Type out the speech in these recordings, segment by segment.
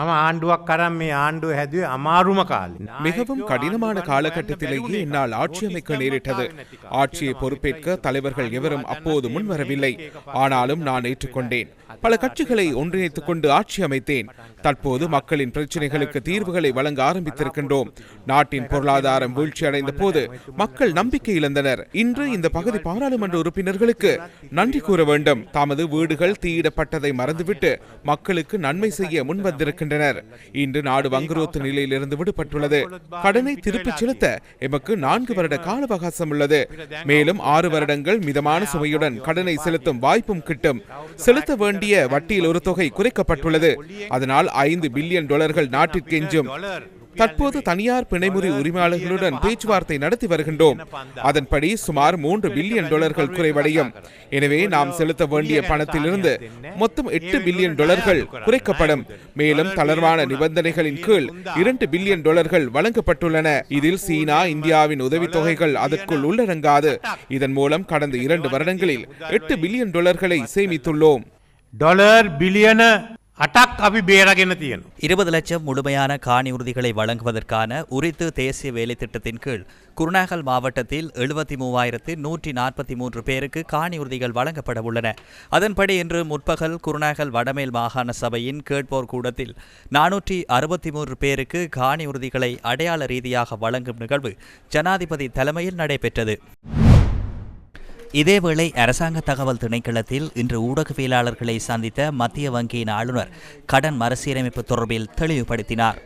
මම ආණ්ඩුවක් කරම් මේ ආණ්ඩුව හැදුවේ අමාරුම කාලේ. மிகவும் கடினமான காலகட்டத்திலேயே என்னால் ஆட்சி அமைக்க நேரிட்டது ஆட்சியை பொறுப்பேற்க தலைவர்கள் எவரும் அப்போது முன்வரவில்லை ஆனாலும் நான் ஏற்றுக்கொண்டேன் பல கட்சிகளை ஒன்றிணைத்துக் கொண்டு ஆட்சி அமைத்தேன். தற்போது மக்களின் பிரச்சனைகளுக்கு தீர்வுகளை வழங்க ஆரம்பித்திருக்கின்றோம். நாட்டின் பொருளாதாரம் வீழ்ச்சியடைந்த போது மக்கள் நம்பிக்கை இழந்தனர். இன்று இந்த பகுதி பாராளுமன்ற உறுப்பினர்களுக்கு நன்றி கூற வேண்டும். தமது வீடுகள் தீயிடப்பட்டதை மறந்துவிட்டு மக்களுக்கு நன்மை செய்ய முன்வந்திருக்கின்றனர். இன்று நாடு வங்குரோத்து நிலையிலிருந்து விடுபட்டுள்ளது. கடனை திருப்பிச் செலுத்த எமக்கு நான்கு வருட கால அவகாசம் உள்ளது. மேலும் ஆறு வருடங்கள் மிதமான சுமையுடன் கடனை செலுத்தும் வாய்ப்பும் கிட்டும். செலுத்த வேண்டும் வேண்டிய வட்டியில் ஒரு தொகை குறைக்கப்பட்டுள்ளது. அதனால் ஐந்து பில்லியன் டாலர்கள் நாட்டிற்கு எஞ்சும் தற்போது தனியார் பிணைமுறி உரிமையாளர்களுடன் பேச்சுவார்த்தை நடத்தி வருகின்றோம். அதன்படி சுமார் மூன்று பில்லியன் டாலர்கள் குறைவடையும். எனவே நாம் செலுத்த வேண்டிய பணத்திலிருந்து மொத்தம் எட்டு பில்லியன் டாலர்கள் குறைக்கப்படும். மேலும் தளர்வான நிபந்தனைகளின் கீழ் இரண்டு பில்லியன் டாலர்கள் வழங்கப்பட்டுள்ளன. இதில் சீனா இந்தியாவின் உதவித்தொகைகள் அதற்குள் உள்ளடங்காது. இதன் மூலம் கடந்த இரண்டு வருடங்களில் எட்டு பில்லியன் டாலர்களை சேமித்துள்ளோம். ඩොලර් බිලියන අටක් අපි බේරගෙන තියෙනවා. இருபது லட்சம் முழுமையான காணி உறுதிகளை வழங்குவதற்கான உரித்து தேசிய வேலை திட்டத்தின் கீழ் குருநாகல் மாவட்டத்தில் எழுபத்தி மூவாயிரத்து நூற்றி நாற்பத்தி மூன்று பேருக்கு காணி உறுதிகள் வழங்கப்பட உள்ளன அதன்படி இன்று முற்பகல் குருநாகல் வடமேல் மாகாண சபையின் கேட்போர் கூடத்தில் நானூற்றி அறுபத்தி மூன்று பேருக்கு காணி உறுதிகளை அடையாள ரீதியாக வழங்கும் நிகழ்வு ஜனாதிபதி தலைமையில் நடைபெற்றது இதேவேளை அரசாங்க தகவல் திணைக்களத்தில் இன்று ஊடகவியலாளர்களை சந்தித்த மத்திய வங்கியின் ஆளுநர் கடன் மறுசீரமைப்பு தொடர்பில் தெளிவுபடுத்தினார்.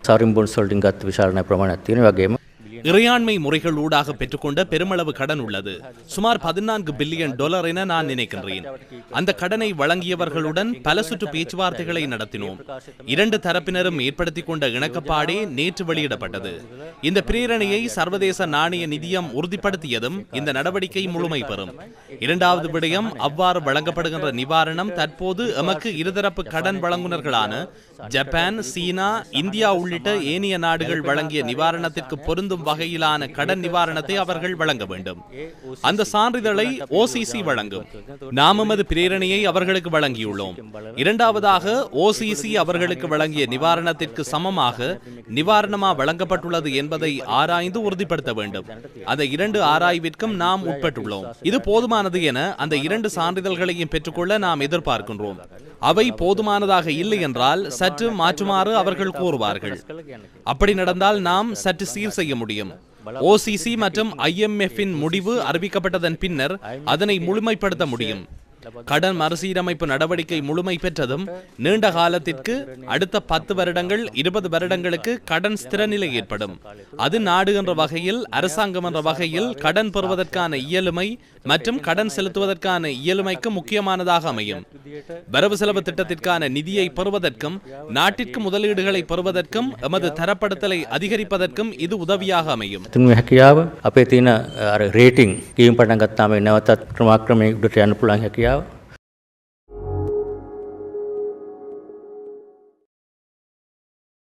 இறையாண்மை முறைகள் ஊடாக பெற்றுக்கொண்ட பெருமளவு கடன் உள்ளது. சுமார் பதினான்கு பில்லியன் டாலர் என நான் நினைக்கின்றேன். அந்த கடனை வழங்கியவர்களுடன் பல சுற்று பேச்சுவார்த்தைகளை நடத்தினோம். இரண்டு தரப்பினரும் ஏற்படுத்திக் கொண்ட இணக்கப்பாடே நேற்று வெளியிடப்பட்டது. இந்த பிரேரணையை சர்வதேச நாணய நிதியம் உறுதிப்படுத்தியதும் இந்த நடவடிக்கை முழுமை பெறும். இரண்டாவது விடயம் அவ்வாறு வழங்கப்படுகின்ற நிவாரணம் தற்போது எமக்கு இருதரப்பு கடன் வழங்குனர்களான ஜப்பான் சீனா இந்தியா உள்ளிட்ட ஏனைய நாடுகள் வழங்கிய நிவாரணத்திற்கு பொருந்தும் வகையிலான கடன் நிவாரணத்தை அவர்கள் வழங்க வேண்டும். அந்த சான்றிதழை ஓசிசி வழங்கும். நாம் எமது பிரேரணையை அவர்களுக்கு வழங்கியுள்ளோம். இரண்டாவதாக ஓசிசி அவர்களுக்கு வழங்கிய நிவாரணத்திற்கு சமமாக நிவாரணமா வழங்கப்பட்டுள்ளது என்பதை ஆராய்ந்து உறுதிப்படுத்த வேண்டும். அந்த இரண்டு ஆராய்விற்கும் நாம் உட்பட்டுள்ளோம். இது போதுமானது என அந்த இரண்டு சான்றிதழ்களையும் பெற்றுக்கொள்ள நாம் எதிர்பார்க்கின்றோம். அவை போதுமானதாக இல்லை என்றால் சற்று மாற்றுமாறு அவர்கள் கூறுவார்கள். அப்படி நடந்தால் நாம் சற்று சீர் செய்ய முடியும். ஓசிசி மற்றும் IMF இன் முடிவு அறிவிக்கப்பட்டதன் பின்னர் அதனை முழுமைப்படுத்த முடியும். கடன் மறுசீரமைப்பு நடவடிக்கை முழுமை பெற்றதும் நீண்ட காலத்திற்கு அடுத்த பத்து வருடங்கள் இருபது வருடங்களுக்கு கடன் ஸ்திரநிலை ஏற்படும் அது நாடு என்ற வகையில் அரசாங்கம் என்ற வகையில் கடன் பெறுவதற்கான இயலுமை மற்றும் கடன் செலுத்துவதற்கான இயலுமைக்கு முக்கியமானதாக அமையும் வரவு செலவு திட்டத்திற்கான நிதியை பெறுவதற்கும் நாட்டிற்கு முதலீடுகளை பெறுவதற்கும் எமது தரப்படுத்தலை அதிகரிப்பதற்கும் இது உதவியாக அமையும் තුන්ව හැකියාව අපේ තියෙන රේටිං කීම් පටන් ගත්තාම නැවතත් ක්‍රමාක්‍රමය උඩට යන්න පුළුවන් හැකියාව